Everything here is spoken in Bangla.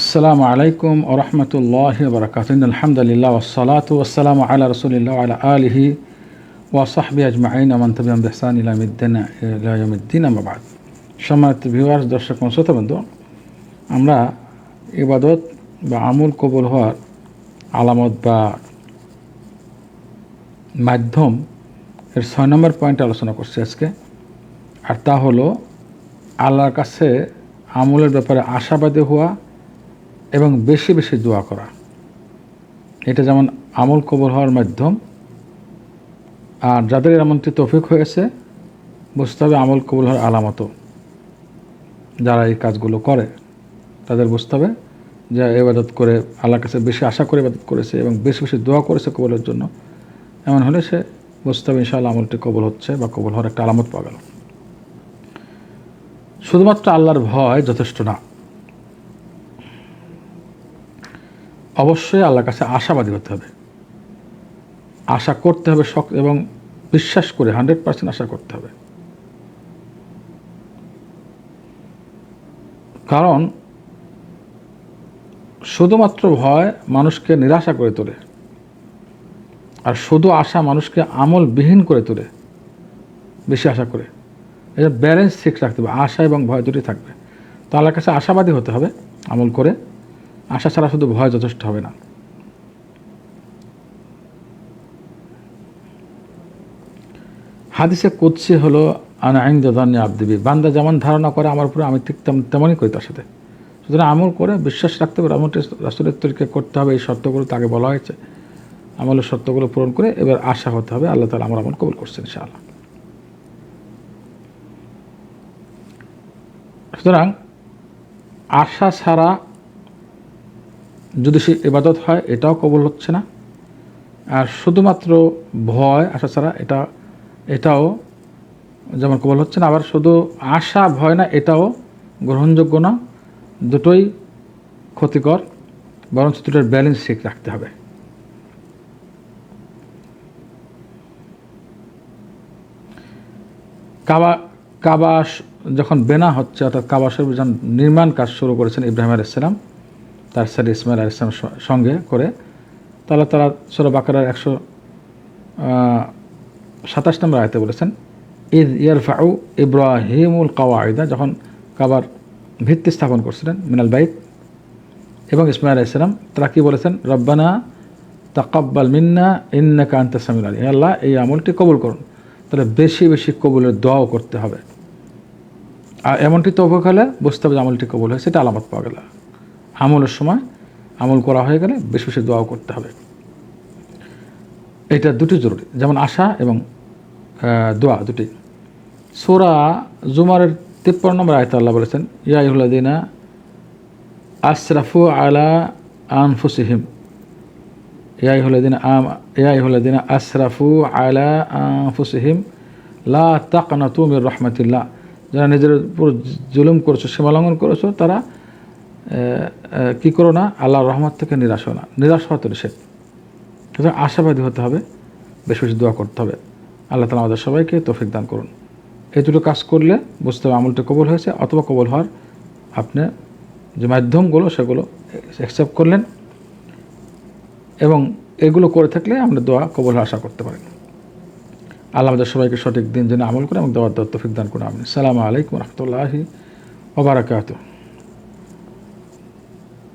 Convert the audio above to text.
আসসালামু আলাইকুম ওরহমতুল্লাহ বরকাতিন আলহামদুলিল্লাহ ওসালাত ওসালাম আল্লাহ রসুলিল্লাহ আল্লাহ আলহি ওয়াসাহবি আজমাইন। আমন্তবিয়াম বেহসান ইলামিদ্দিন ইলামিদ্দিন আমাবাদ সম্মানিত ভিউয়ার্স দর্শক শ্রোতাবন্ধু আমরা ইবাদত বা আমুল কবুল হওয়ার আলামত বা মাধ্যম এর ছয় নম্বর পয়েন্ট আলোচনা করছি আজকে। আর তা হলো, আল্লাহর কাছে আমলের ব্যাপারে আশাবাদী হওয়া এবং বেশি বেশি দোয়া করা। এটা যেমন আমল কবর হওয়ার মাধ্যম, আর যাদের এমনটি তফিক হয়েছে বুঝতে হবে আমল কবুল হওয়ার আলামতও। যারা এই কাজগুলো করে, তাদের বুঝতে হবে যে এবাদত করে, আল্লাহর কাছে বেশি আশা করে ইবাদত করেছে এবং বেশি বেশি দোয়া করেছে কবলের জন্য, এমন হলে সে বুঝতে হবে ইনশাআল্লাহ আমলটি কবল হচ্ছে বা কবল হওয়ার একটা আলামত পাওয়া গেল। শুধুমাত্র আল্লাহর ভয় যথেষ্ট না। অবশ্যই আল্লাহর কাছে আশাবাদী হতে হবে। আশা করতে হবে শখ এবং বিশ্বাস করে হান্ড্রেড পার্সেন্ট আশা করতে হবে। কারণ শুধুমাত্র ভয় মানুষকে নিরাশা করে তোলে আর শুধু আশা মানুষকে আমলবিহীন করে তোলে, বেশি আশা করে। এটা ব্যালেন্স ঠিক রাখতে হবে, আশা এবং ভয় দুটি থাকবে। তো আল্লাহর কাছে আশাবাদী হতে হবে আমল করে। আশা ছাড়া শুধু ভয় যথেষ্ট হবে না। হাদিসে কুৎসি হলো আইন দানি আবদিবি বান্দা যেমন ধারণা করে আমার উপরে, আমি ঠিক তেমনই করি তার সাথে। সুতরাং আমল করে বিশ্বাস রাখতে হবে, আমলটি রাসুলের তরিকে করতে হবে, এই শর্তগুলো তাকে বলা হয়েছে। আমলের শর্তগুলো পূরণ করে এবার আশা হতে হবে, আল্লাহ তালা আমার আমল কবুল করছেন ইনশাআল্লাহ। সুতরাং আশা ছাড়া যদি সে এবাদত হয়, এটাও কবল হচ্ছে না। আর শুধুমাত্র ভয়, আশা ছাড়া এটা, এটাও যেমন কবল হচ্ছে না, আবার শুধু আশা, ভয় না, এটাও গ্রহণযোগ্য না। দুটোই ক্ষতিকর, বরঞ্চ দুটোর ব্যালেন্স ঠিক রাখতে হবে। কাবা কাবা যখন বেনা হচ্ছে, অর্থাৎ কাবা শরীফ যখন নির্মাণ কাজ শুরু করেছেন ইব্রাহিম আলাইসালাম তার স্যার ইসমাইল আলাইসলামের সঙ্গে করে। তাহলে তারা সোরা বাকারার একশো সাতাশ নম্বর আয়তে বলেছেন ঈদ ইয়ারফাউ ইব্রাহিমুল কাওয়াইদা যখন কাবার ভিত্তি স্থাপন করছিলেন মিনাল বাইত। এবং ইসমাইল আলাইসালাম তারা কী বলেছেন? রব্বানা তাকাব্বাল মিন্না ইন্না কান্তা সামিল আলী আল্লাহ, এই আমলটি কবুল করুন। তাহলে বেশি বেশি কবুলের দোয়াও করতে হবে। আর এমনটি তবক হলে বুঝতে হবে যে আমলটি কবুল হয়, সেটা আলামত পাওয়া গেল। আমলের সময় আমল করা হয়ে গেলে বেশি বেশি দোয়াও করতে হবে। এটা দুটি জরুরি, যেমন আশা এবং দোয়া দুটি। সোরা জুমারের তিপ্পান্ন নম্বর আয়তা আল্লাহ বলেছেন ইয়াইহুল্লাদিনা আশরাফু আলা আনফুসিহিম। ইয়াইহুল্লাদিনা আম আশরাফু আলা আনফুসিহিম। লা তাকনাতু মির রহমাতিল্লাহ। যারা নিজের উপর জুলুম করেছ সীমালঙ্ঘন করেছ, তারা কি করো না? আল্লাহর রহমত থেকে নিরাশ হয় না। নিরাশ হওয়া তো নিষেধ। সুতরাং আশাবাদী হতে হবে, বেশ বেশি দোয়া করতে হবে। আল্লাহ তালা আমাদের সবাইকে তৌফিক দান করুন। এই দুটো কাজ করলে বুঝতে হবে আমলটা কবল হয়েছে, অথবা কবল হওয়ার আপনি যে মাধ্যমগুলো, সেগুলো অ্যাকসেপ্ট করলেন এবং এগুলো করে থাকলে আমরা দোয়া কবল আশা করতে পারেন আল্লাহ আমাদের সবাইকে সঠিক দিন যেন আমল করে এবং দেওয়ার দত্ত তৌফিক দান করুন। আপনি সালামু আলাইকুম রহমতুল্লাহি ওবরাকাতু